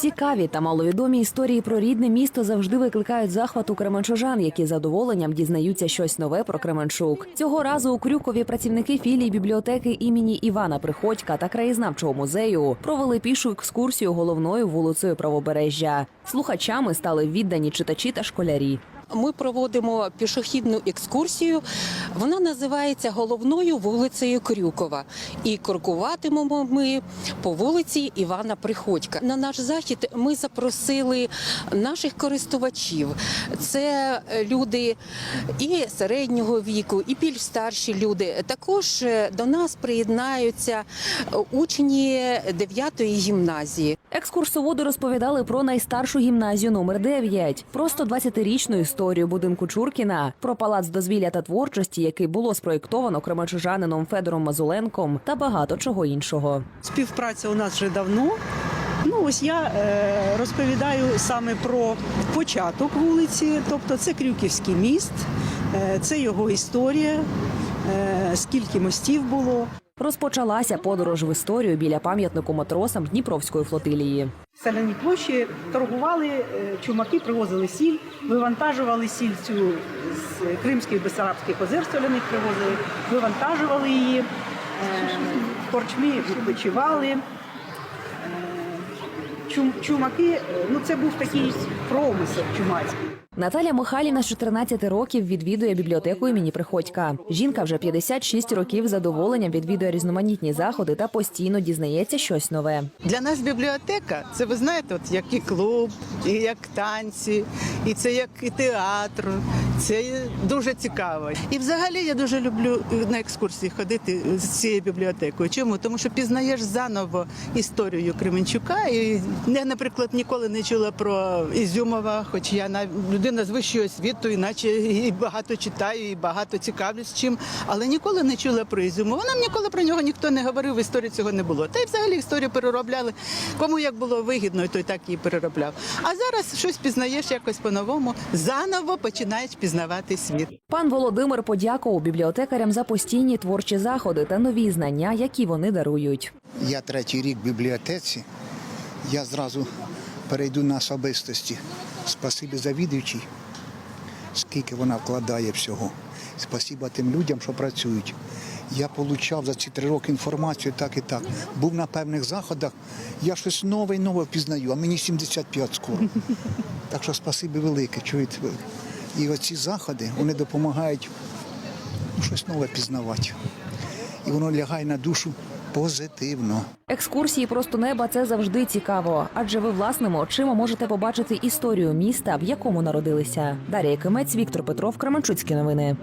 Цікаві та маловідомі історії про рідне місто завжди викликають захват у кременчужан, які задоволенням дізнаються щось нове про Кременчук. Цього разу у Крюкові працівники філії бібліотеки імені Івана Приходька та краєзнавчого музею провели пішу екскурсію головною вулицею Правобережжя. Слухачами стали віддані читачі та школярі. Ми проводимо пішохідну екскурсію. Вона називається головною вулицею Крюкова. І крокуватимемо ми по вулиці Івана Приходька. На наш захід ми запросили наших користувачів. Це люди і середнього віку, і більш старші люди. Також е, до нас приєднаються е, учні 9-ї гімназії. Екскурсоводи розповідали про найстаршу гімназію номер 9 про 120-річну історію будинку Чуркіна, про палац дозвілля та творчості, який було спроєктовано кременчужанином Федором Мазуленком, та багато чого іншого. Співпраця у нас вже давно. Ну ось я е, розповідаю саме про початок вулиці, тобто це Крюківський міст, е, це його історія, е, скільки мостів було. Розпочалася подорож в історію біля пам'ятнику матросам Дніпровської флотилії. В Селяній площі торгували е, чумаки, привозили сіль, вивантажували сіль цю з Кримських Бесарабських озер соляних привозили, вивантажували її, е, в корчмі відпочивали. Е, чумаки, е, ну це був такий промисел чумацький. Наталя Михайліна з 14 років відвідує бібліотеку імені Приходька. Жінка вже 56 років задоволенням відвідує різноманітні заходи та постійно дізнається щось нове. Для нас бібліотека це ви знаєте, от як і клуб, і як танці, і це як і театр. Це дуже цікаво. І взагалі я дуже люблю на екскурсії ходити з цією бібліотекою. Чому? Тому що пізнаєш заново історію Кременчука. І я, наприклад, ніколи не чула про Ізюмова, хоч я на людина з вищою освітою, іначе і багато читаю, і багато цікавлюсь чим, але ніколи не чула про Ізюмова. Нам ніколи про нього ніхто не говорив, в історії цього не було. Та й взагалі історію переробляли. Кому як було вигідно, той так її переробляв. А зараз щось пізнаєш якось по-новому, заново починаєш пізнавати світ. Пан Володимир подякував бібліотекарям за постійні творчі заходи та нові знання, які вони дарують. Я третій рік в бібліотеці. Я зразу перейду на особистості. Спасибі завідувачій, скільки вона вкладає всього. Спасибо тим людям, що працюють. Я отримав за ці три роки інформацію так і так. Був на певних заходах, я щось нове і нове впізнаю, а мені 75 скоро. Так що спасибі велике, чуєте. І оці заходи вони допомагають щось нове пізнавати. І воно лягає на душу позитивно. Екскурсії просто неба це завжди цікаво, адже ви власними очима можете побачити історію міста, в якому народилися. Дар'я Кимець, Віктор Петров, Кременчуцькі новини.